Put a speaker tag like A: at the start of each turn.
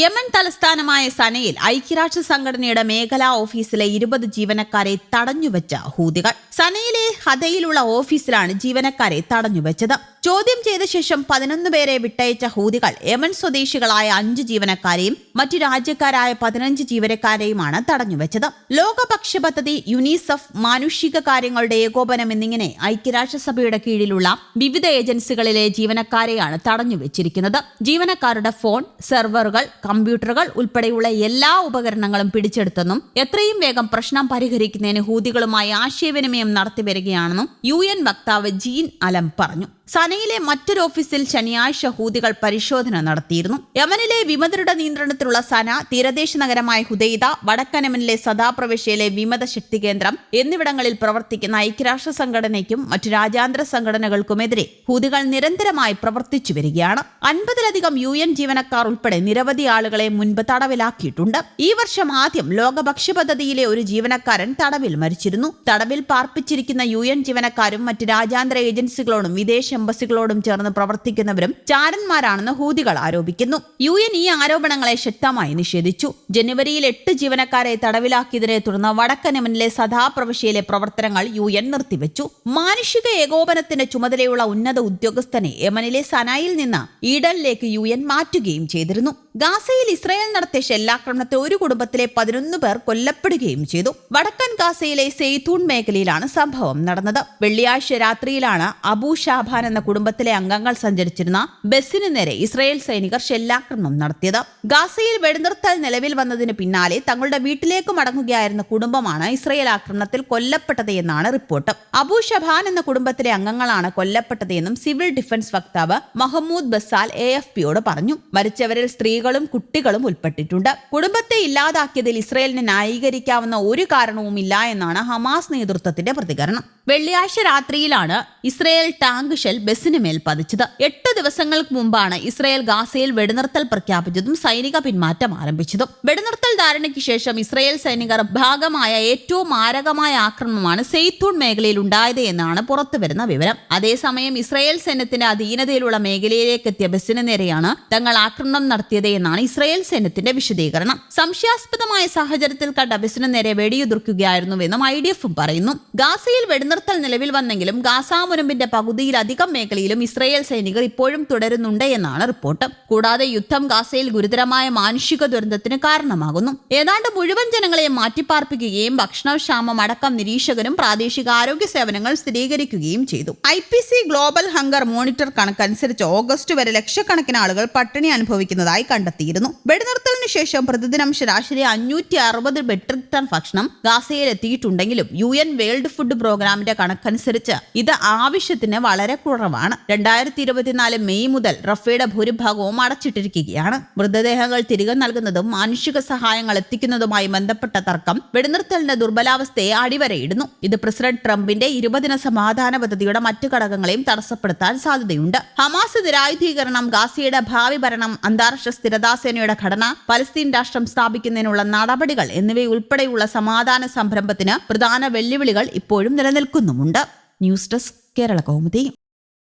A: Yemen തലസ്ഥാനമായ സനയിൽ ഐക്യരാഷ്ട്ര സംഘടനയുടെ മേഖലാ ഓഫീസിലെ ഇരുപത് ജീവനക്കാരെ തടഞ്ഞുവെച്ച ഹൂതികൾ. സനയിലെ ഹതയിലുള്ള ഓഫീസിലാണ് ജീവനക്കാരെ തടഞ്ഞുവെച്ചത്. ചോദ്യം ചെയ്ത ശേഷം പതിനൊന്ന് പേരെ വിട്ടയച്ച ഹൂതികൾ യമൻ സ്വദേശികളായ അഞ്ച് ജീവനക്കാരെയും മറ്റു രാജ്യക്കാരായ പതിനഞ്ച് ജീവനക്കാരെയുമാണ് തടഞ്ഞുവെച്ചത്. ലോകപക്ഷ പദ്ധതി യുനിസെഫ് മാനുഷിക കാര്യങ്ങളുടെ ഏകോപനം എന്നിങ്ങനെ ഐക്യരാഷ്ട്രസഭയുടെ കീഴിലുള്ള വിവിധ ഏജൻസികളിലെ ജീവനക്കാരെയാണ് തടഞ്ഞുവെച്ചിരിക്കുന്നത്. ജീവനക്കാരുടെ ഫോൺ സെർവറുകൾ കമ്പ്യൂട്ടറുകൾ ഉൾപ്പെടെയുള്ള എല്ലാ ഉപകരണങ്ങളും പിടിച്ചെടുത്തെന്നും എത്രയും വേഗം പ്രശ്നം പരിഹരിക്കുന്നതിന് ഹൂതികളുമായി ആശയവിനിമയം നടത്തി വരികയാണെന്നും യു എൻ വക്താവ് ജീൻ അലം പറഞ്ഞു. സനയിലെ മറ്റൊരു ഓഫീസിൽ ശനിയാഴ്ച ഹൂതികൾ പരിശോധന നടത്തിയിരുന്നു. യമനിലെ വിമതരുടെ നിയന്ത്രണത്തിലുള്ള സന തീരദേശ നഗരമായ ഹുദൈദ വടക്കൻ യമനിലെ സദാപ്രവിശ്യയിലെ വിമത ശക്തി കേന്ദ്രം എന്നിവിടങ്ങളിൽ പ്രവർത്തിക്കുന്ന ഐക്യരാഷ്ട്ര സംഘടനയ്ക്കും മറ്റു രാജ്യാന്തര സംഘടനകൾക്കുമെതിരെ ഹൂതികൾ നിരന്തരമായി പ്രവർത്തിച്ചു വരികയാണ്. അൻപതിലധികം യു എൻ ജീവനക്കാർ ഉൾപ്പെടെ നിരവധി ആളുകളെ മുൻപ് തടവിലാക്കിയിട്ടുണ്ട്. ഈ വർഷം ആദ്യം ലോക പദ്ധതിയിലെ ഒരു ജീവനക്കാരൻ തടവിൽ മരിച്ചിരുന്നു. തടവിൽ പാർപ്പിച്ചിരിക്കുന്ന യു എൻ ജീവനക്കാരും മറ്റ് രാജ്യാന്തര ഏജൻസികളോടും വിദേശ എംബസികളോടും ചേർന്ന് പ്രവർത്തിക്കുന്നവരും ചാരന്മാരാണെന്ന് ഹൂതികൾ ആരോപിക്കുന്നു. യു എൻ ഈ ആരോപണങ്ങളെ ശക്തമായി നിഷേധിച്ചു. ജനുവരിയിൽ എട്ട് ജീവനക്കാരെ തടവിലാക്കിയതിനെ തുടർന്ന് വടക്കൻ യമനിലെ സദാപ്രവിശ്യയിലെ പ്രവർത്തനങ്ങൾ യു എൻ നിർത്തിവെച്ചു. മാനുഷിക ഏകോപനത്തിന്റെ ചുമതലയുള്ള ഉന്നത ഉദ്യോഗസ്ഥനെ യമനിലെ സനായിൽ നിന്ന് ഈഡനിലേക്ക് യു എൻ മാറ്റുകയും ചെയ്തിരുന്നു. ഗാസയിൽ ഇസ്രായേൽ നടത്തിയ ഷെല്ലാക്രമണത്തിൽ ഒരു കുടുംബത്തിലെ പതിനൊന്ന് പേർ കൊല്ലപ്പെടുകയും ചെയ്തു. വടക്കൻ ഗാസയിലെ സെയ്തൂൺ മേഖലയിലാണ് സംഭവം നടന്നത്. വെള്ളിയാഴ്ച രാത്രിയിലാണ് അബൂ ഷാബാൻ എന്ന കുടുംബത്തിലെ അംഗങ്ങൾ സഞ്ചരിച്ചിരുന്ന ബസ്സിന് നേരെ ഇസ്രായേൽ സൈനികർ ഷെല്ലാക്രമണം നടത്തിയത്. ഗാസയിൽ വെടിനിർത്തൽ നിലവിൽ വന്നതിന് പിന്നാലെ തങ്ങളുടെ വീട്ടിലേക്ക് മടങ്ങുകയായിരുന്ന കുടുംബമാണ് ഇസ്രായേൽ ആക്രമണത്തിൽ കൊല്ലപ്പെട്ടത് എന്നാണ് റിപ്പോർട്ട്. അബു ഷബാൻ എന്ന കുടുംബത്തിലെ അംഗങ്ങളാണ് കൊല്ലപ്പെട്ടത് എന്നും സിവിൽ ഡിഫൻസ് വക്താവ് മഹമ്മൂദ് ബസാൽ എ എഫ് പിയോട് പറഞ്ഞു. മരിച്ചവരിൽ സ്ത്രീകളും കുട്ടികളും ഉൾപ്പെട്ടിട്ടുണ്ട്. കുടുംബത്തെ ഇല്ലാതാക്കിയതിൽ ഇസ്രായേലിനെ ന്യായീകരിക്കാവുന്ന ഒരു കാരണവുമില്ല എന്നാണ് ഹമാസ് നേതൃത്വത്തിന്റെ പ്രതികരണം. വെള്ളിയാഴ്ച രാത്രിയിലാണ് ഇസ്രയേൽ ടാങ്ക് ഷെൽ ബസിന് മേൽ പതിച്ചത്. എട്ട് ദിവസങ്ങൾക്ക് മുമ്പാണ് ഇസ്രയേൽ ഗാസയിൽ വെടിനിർത്തൽ പ്രഖ്യാപിച്ചതും സൈനിക പിന്മാറ്റം ആരംഭിച്ചതും. വെടിനിർത്തൽ ധാരണയ്ക്ക് ശേഷം ഇസ്രയേൽ സൈനികർ ഭാഗമായ ഏറ്റവും മാരകമായ ആക്രമണമാണ് സെയ്ത്തൂൺ മേഖലയിൽ ഉണ്ടായത് എന്നാണ് പുറത്തുവരുന്ന വിവരം. അതേസമയം ഇസ്രയേൽ സൈന്യത്തിന്റെ അധീനതയിലുള്ള മേഖലയിലേക്ക് എത്തിയ ബസിന് നേരെയാണ് തങ്ങൾ ആക്രമണം നടത്തിയത് എന്നാണ് ഇസ്രയേൽ സൈന്യത്തിന്റെ വിശദീകരണം. സംശയാസ്പദമായ സാഹചര്യത്തിൽ കണ്ട ബസിന് നേരെ വെടിയുതിർക്കുകയായിരുന്നുവെന്നും ഐ ഡി എഫും പറയുന്നു. ഗാസയിൽ വെടിനിർത്തൽ നിലവിൽ വന്നെങ്കിലും ഗാസ മുനമ്പിന്റെ പകുതിയിലധികം മേഖലയിലും ഇസ്രയേൽ സൈനികർ ഇപ്പോഴും തുടരുന്നുണ്ട് എന്നാണ് റിപ്പോർട്ട്. കൂടാതെ യുദ്ധം ഗാസയിൽ ഗുരുതരമായ മാനുഷിക ദുരന്തത്തിന് കാരണമാകുന്നു. ഏതാണ്ട് മുഴുവൻ ജനങ്ങളെ മാറ്റിപ്പാർപ്പിക്കുകയും ഭക്ഷണക്ഷാമം അടക്കം നിരീക്ഷകരും പ്രാദേശിക ആരോഗ്യ സേവനങ്ങൾ സ്ഥിരീകരിക്കുകയും ചെയ്തു. I P C global hunger monitor കണക്കനുസരിച്ച് ഓഗസ്റ്റ് വരെ ലക്ഷക്കണക്കിന് ആളുകൾ പട്ടിണി അനുഭവിക്കുന്നതായി കണ്ടെത്തിയിരുന്നു. വെടിനിർത്തലിന് ശേഷം പ്രതിദിനം ശരാശരി അഞ്ഞൂറ്റി അറുപത് മെട്രിക് ടൺ ഭക്ഷണം ഗാസയിൽ എത്തിയിട്ടുണ്ടെങ്കിലും യു എൻ വേൾഡ് ഫുഡ് പ്രോഗ്രാമിന്റെ കണക്കനുസരിച്ച് ഇത് ആവശ്യത്തിന് വളരെ കുറവാണ്. രണ്ടായിരത്തി ഇരുപത്തിനാല് മെയ് മുതൽ റഫയുടെ ഭൂരിഭാഗവും അടച്ചിട്ടിരിക്കുകയാണ്. മൃതദേഹങ്ങൾ തിരികെ നൽകുന്നതും മാനുഷിക സഹായങ്ങൾ എത്തിക്കുന്നതുമായി ബന്ധപ്പെട്ട തർക്കം വെടിനിർത്തലിന്റെ ദുർബലാവസ്ഥയെ അടിവരയിടുന്നു. ഇത് പ്രസിഡന്റ് ട്രംപിന്റെ ഇരുപതിന സമാധാന പദ്ധതിയുടെ മറ്റു ഘടകങ്ങളെയും തടസ്സപ്പെടുത്താൻ സാധ്യതയുണ്ട്. ഹമാസ് നിരായുധീകരണം ഗാസയുടെ ഭാവി ഭരണം അന്താരാഷ്ട്ര സ്ഥിരതാസേനയുടെ ഘടന പലസ്തീൻ രാഷ്ട്രം സ്ഥാപിക്കുന്നതിനുള്ള നടപടികൾ എന്നിവയുൾപ്പെടെയുള്ള സമാധാന സംരംഭത്തിന് പ്രധാന വെല്ലുവിളികൾ ഇപ്പോഴും നിലനിൽക്കുന്നുമുണ്ട്. News desk Kerala Kaumudi.